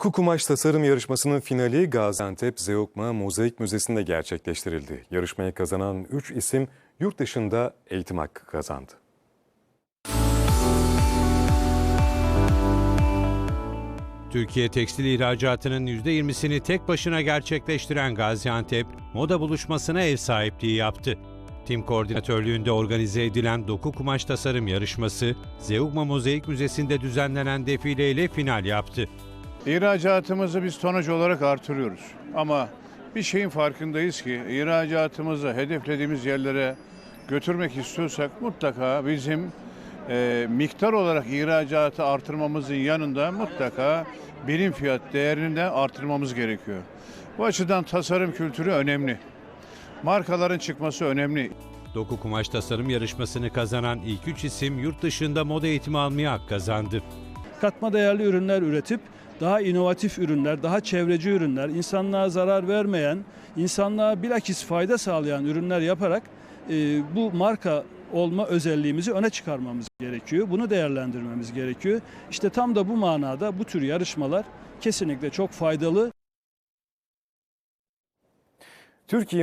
Kukumaş Tasarım Yarışması'nın finali Gaziantep Zeugma Mozaik Müzesi'nde gerçekleştirildi. Yarışmayı kazanan 3 isim yurt dışında eğitim hakkı kazandı. Türkiye tekstil ihracatının %20'sini tek başına gerçekleştiren Gaziantep, moda buluşmasına ev sahipliği yaptı. Tim koordinatörlüğünde organize edilen doku kumaş tasarım yarışması, Zeugma Mozaik Müzesi'nde düzenlenen defileyle final yaptı. İhracatımızı biz tonaj olarak artırıyoruz. Ama bir şeyin farkındayız ki ihracatımızı hedeflediğimiz yerlere götürmek istiyorsak mutlaka bizim e, miktar olarak ihracatı artırmamızın yanında mutlaka birim fiyat değerini de artırmamız gerekiyor. Bu açıdan tasarım kültürü önemli. Markaların çıkması önemli. Doku kumaş tasarım yarışmasını kazanan ilk üç isim yurt dışında moda eğitimi almaya hak kazandı. katma değerli ürünler üretip daha inovatif ürünler, daha çevreci ürünler, insanlığa zarar vermeyen, insanlığa bilakis fayda sağlayan ürünler yaparak e, bu marka olma özelliğimizi öne çıkarmamız gerekiyor. Bunu değerlendirmemiz gerekiyor. İşte tam da bu manada bu tür yarışmalar kesinlikle çok faydalı. Türkiye